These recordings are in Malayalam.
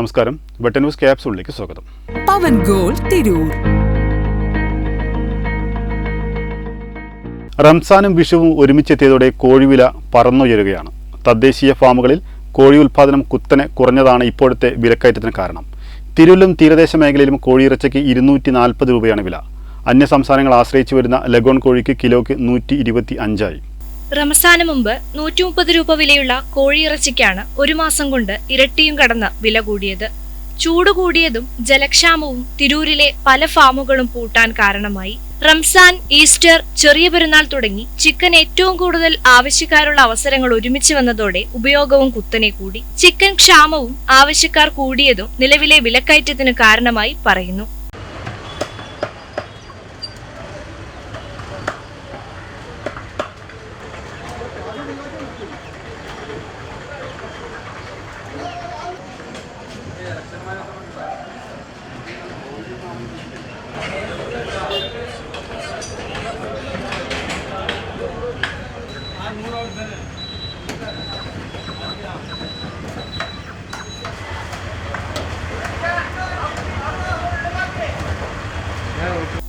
നമസ്കാരം. വെട്ടൻ ന്യൂസ് ക്യാപ്സൂളിലേക്ക് സ്വാഗതം. പവൻ ഗോൾ തിരൂർ. റംസാനും വിഷുവും ഒരുമിച്ചെത്തിയതോടെ കോഴിവില പറന്നുയരുകയാണ്. തദ്ദേശീയ ഫാമുകളിൽ കോഴി ഉൽപ്പാദനം കുത്തനെ കുറഞ്ഞതാണ് ഇപ്പോഴത്തെ വിലക്കയറ്റത്തിന് കാരണം. തിരുവല്ലും തീരദേശ മേഖലയിലും കോഴിയിറച്ചയ്ക്ക് ഇരുന്നൂറ്റി നാൽപ്പത് രൂപയാണ് വില. അന്യ സംസ്ഥാനങ്ങൾ ആശ്രയിച്ചു വരുന്ന ലഗോൺ കോഴിക്ക് കിലോയ്ക്ക് നൂറ്റി ഇരുപത്തി അഞ്ചായി റമസാന് മുമ്പ് നൂറ്റി മുപ്പത് രൂപ വിലയുള്ള കോഴിയിറച്ചിക്കാണ് ഒരു മാസം കൊണ്ട് ഇരട്ടിയും കടന്ന് വില കൂടിയത്. ചൂട് കൂടിയതും ജലക്ഷാമവും തിരൂരിലെ പല ഫാമുകളും പൂട്ടാൻ കാരണമായി. റംസാൻ ഈസ്റ്റർ ചെറിയ പെരുന്നാൾ തുടങ്ങി ചിക്കൻ ഏറ്റവും കൂടുതൽ ആവശ്യക്കാരുള്ള അവസരങ്ങൾ ഒരുമിച്ച് വന്നതോടെ ഉപയോഗവും കുത്തനെ കൂടി. ചിക്കൻ ക്ഷാമവും ആവശ്യക്കാർ കൂടിയതും നിലവിലെ വിലക്കയറ്റത്തിന് കാരണമായി പറയുന്നു.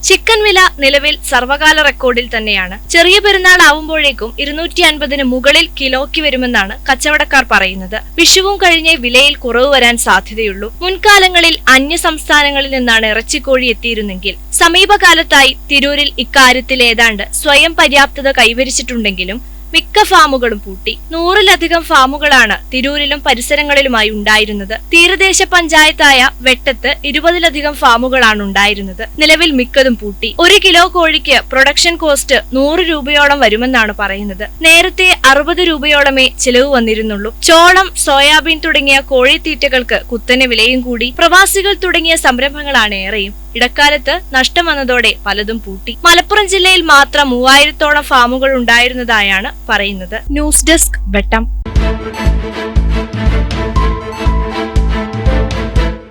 ചിക്കൻ വില നിലവിൽ സർവകാല റെക്കോർഡിൽ തന്നെയാണ്. ചെറിയ പെരുന്നാൾ ആവുമ്പോഴേക്കും ഇരുന്നൂറ്റി അൻപതിന് മുകളിൽ കിലോയ്ക്ക് വരുമെന്നാണ് കച്ചവടക്കാർ പറയുന്നത്. വിഷുവും കഴിഞ്ഞേ വിലയിൽ കുറവ് വരാൻ സാധ്യതയുള്ളൂ. മുൻകാലങ്ങളിൽ അന്യ സംസ്ഥാനങ്ങളിൽ നിന്നാണ് ഇറച്ചിക്കോഴി എത്തിയിരുന്നെങ്കിൽ സമീപകാലത്തായി തിരൂരിൽ ഇക്കാര്യത്തിൽ ഏതാണ്ട് സ്വയം പര്യാപ്തത കൈവരിച്ചിട്ടുണ്ടെങ്കിലും മിക്ക ഫാമുകളും പൂട്ടി. നൂറിലധികം ഫാമുകളാണ് തിരൂരിലും പരിസരങ്ങളിലുമായി ഉണ്ടായിരുന്നത്. തീരദേശ പഞ്ചായത്തായ വെട്ടത്ത് ഇരുപതിലധികം ഫാമുകളാണ് ഉണ്ടായിരുന്നത്. നിലവിൽ മിക്കതും പൂട്ടി. ഒരു കിലോ കോഴിക്ക് പ്രൊഡക്ഷൻ കോസ്റ്റ് നൂറ് രൂപയോളം വരുമെന്നാണ് പറയുന്നത്. നേരത്തെ അറുപത് രൂപയോളമേ ചിലവ് വന്നിരുന്നുള്ളൂ. ചോളം സോയാബീൻ തുടങ്ങിയ കോഴിത്തീറ്റകൾക്ക് കുത്തനെ വിലയും കൂടി. പ്രവാസികൾ തുടങ്ങിയ സംരംഭങ്ങളാണ് ഏറെയും. ഇടക്കാലത്ത് നഷ്ടം വന്നതോടെ പലതും പൂട്ടി. മലപ്പുറം ജില്ലയിൽ മാത്രം മൂവായിരത്തോളം ഫാമുകൾ ഉണ്ടായിരുന്നതായാണ് പറയുന്നത്. News desk Vettam.